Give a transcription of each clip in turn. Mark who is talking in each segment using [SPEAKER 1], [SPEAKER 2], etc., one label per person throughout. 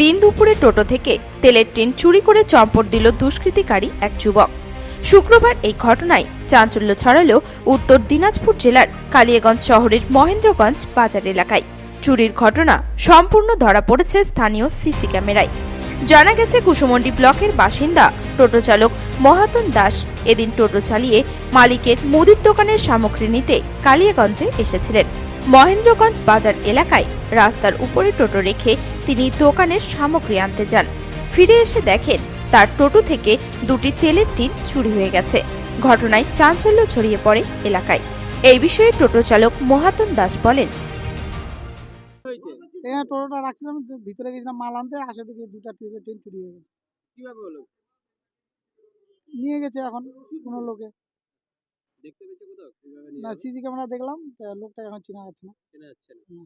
[SPEAKER 1] দিন দুপুরে টোটো থেকে তেলের টিন চুরি করে চম্পট দিল দুষ্কৃতিকারী এক যুবক। শুক্রবার এই ঘটনায় চাঞ্চল্য ছড়ালো উত্তর দিনাজপুর জেলার কালিয়াগঞ্জ শহরের মহেন্দ্রগঞ্জ বাজার এলাকায়। চুরির ঘটনা সম্পূর্ণ ধরা পড়েছে স্থানীয় সিসি ক্যামেরায়। জানা গেছে, কুসুমন্ডি ব্লকের বাসিন্দা টোটো চালক মহাতন দাস এদিন টোটো চালিয়ে মালিকের মুদির দোকানের সামগ্রী নিতে কালিয়াগঞ্জে এসেছিলেন। মহেন্দ্রগঞ্জ বাজার এলাকায় রাস্তার উপরে টোটো রেখে তিনি দোকানের সামগ্রী আনতে যান। ফিরে এসে দেখেন তার টোটো থেকে দুটি তেলের টিন চুরি হয়ে গেছে। ঘটনায় চাঞ্চল্য ছড়িয়ে পড়ে এলাকায়। এই বিষয়ে টোটো চালক মহাতন দাস বলেন
[SPEAKER 2] এখানে টোটোটা রাখছিলাম ভিতরে গেছিলাম মাল আনতে আসে দেখি দুটা ট্রেন চুরি হয়ে গেছে।
[SPEAKER 3] কীভাবে হলো?
[SPEAKER 2] নিয়ে গেছে এখন কোনো লোকে।
[SPEAKER 3] দেখতে পেয়েছে কোথাও? কীভাবে নিয়ে
[SPEAKER 2] না
[SPEAKER 3] গেল?
[SPEAKER 2] সিসি ক্যামেরা দেখলাম তা লোকটা এখন চেনা যাচ্ছে না।
[SPEAKER 3] চেনা যাচ্ছে না।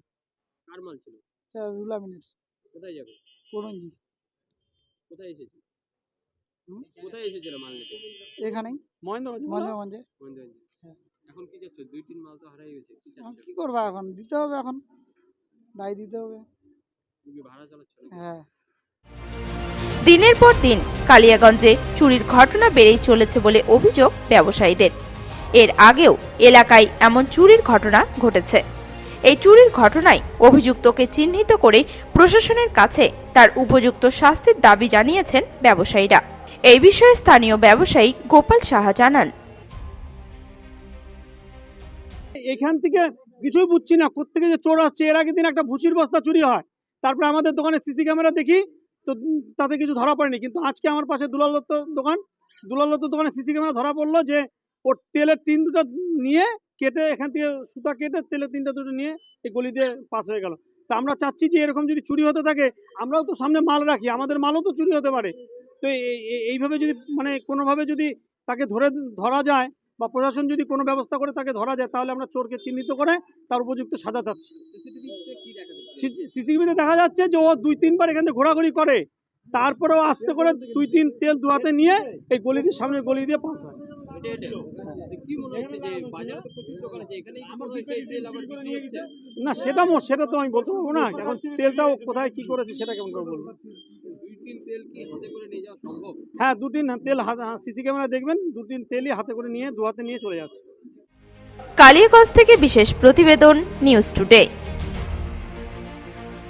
[SPEAKER 3] কার মাল ছিল?
[SPEAKER 2] রুলা মিনিট
[SPEAKER 3] কোথায় যাবে?
[SPEAKER 2] করঞ্জি
[SPEAKER 3] কোথায় এসেছে?
[SPEAKER 2] হুম?
[SPEAKER 3] কোথায় এসেছিল মাল নিতে?
[SPEAKER 2] এখানেই।
[SPEAKER 3] মহেন্দ্রগঞ্জ
[SPEAKER 2] মহেন্দ্রগঞ্জে।
[SPEAKER 3] মহেন্দ্রগঞ্জ।
[SPEAKER 2] হ্যাঁ।
[SPEAKER 3] এখন কি দুই তিন মাল তো হারাই গেছে কি
[SPEAKER 2] এখন
[SPEAKER 3] চাচ্ছ?
[SPEAKER 2] কি করব এখন? দিতে হবে এখন। দায় দিতে হবে।
[SPEAKER 3] তুমি কি ভাড়া চালাচ্ছ নাকি?
[SPEAKER 2] হ্যাঁ।
[SPEAKER 1] দিনের পর দিন কালিয়াগঞ্জে চুরির ঘটনা বেড়েই চলেছে বলে অভিযোগ ব্যবসায়ীদের। এর আগেও এলাকায় এমন চুরির ঘটনা ঘটেছে। এই চুরির ঘটনায় অভিযুক্তকে চিহ্নিত করে প্রশাসনের কাছে তার উপযুক্ত শাস্তির দাবি জানিয়েছেন ব্যবসায়ীরা। এই বিষয়ে স্থানীয় ব্যবসায়ী গোপাল সাহা জানান।
[SPEAKER 4] এখান থেকে কিছুই বুঝছি না, কোত্থেকে যে চোর আসছে। এর আগের দিন একটা ভুসির বস্তা চুরি হয়। তারপরে আমাদের দোকানে সিসি ক্যামেরা দেখি, তো তাতে কিছু ধরা পড়েনি। কিন্তু আজকে আমার পাশে দুলাল দত্ত দোকান, দুলাল দত্ত দোকানে সিসি ক্যামেরা ধরা পড়ল যে ওর তেলের টিন দুটো নিয়ে কেটে এখান থেকে সুতা কেটে তেলের টিনটা দুটো নিয়ে এই গলি দিয়ে পাস হয়ে গেল। তা আমরা চাচ্ছি যে এরকম যদি চুরি হতে থাকে, আমরাও তো সামনে মাল রাখি, আমাদের মালও তো চুরি হতে পারে। তো এই- এই- এইভাবে যদি মানে কোনোভাবে যদি তাকে ধরে ধরা যায় বা প্রশাসন যদি কোনো ব্যবস্থা করে তাকে ধরা যায়, তাহলে আমরা চোরকে চিহ্নিত করে তার উপযুক্ত সাজা চাচ্ছি। সিসিটিভিতে দেখা যাচ্ছে যে ও দুই, তিনবার এখান থেকে ঘোরাঘুরি করে। তারপরেও আস্তে করে দুই, তিন তেল দুহাতে নিয়ে এই গলি দিয়ে সামনে গলি দিয়ে পাস হয়।
[SPEAKER 3] হেঁটে হেঁটে তো কি হচ্ছে যে বাজারে তো প্রচুর দোকান আছে এখানেই কি হচ্ছে এই তেল আবার বিক্রি হচ্ছে?
[SPEAKER 4] না সেটা মো- সেটা তো আমি বলতে পারব না। এখন তেলটাও কোথায় কি করেছে সেটা কেমন করে বলব?
[SPEAKER 3] দুই তিন তেল কি হাতে করে নিয়ে
[SPEAKER 4] হ্যাঁ দু তিন তেল সিসি ক্যামেরা দেখবেন দু তিন তেলই হাতে করে নিয়ে দু হাতে নিয়ে চলে যাচ্ছে।
[SPEAKER 1] কালিয়াগঞ্জ থেকে বিশেষ প্রতিবেদন নিউজ টুডে।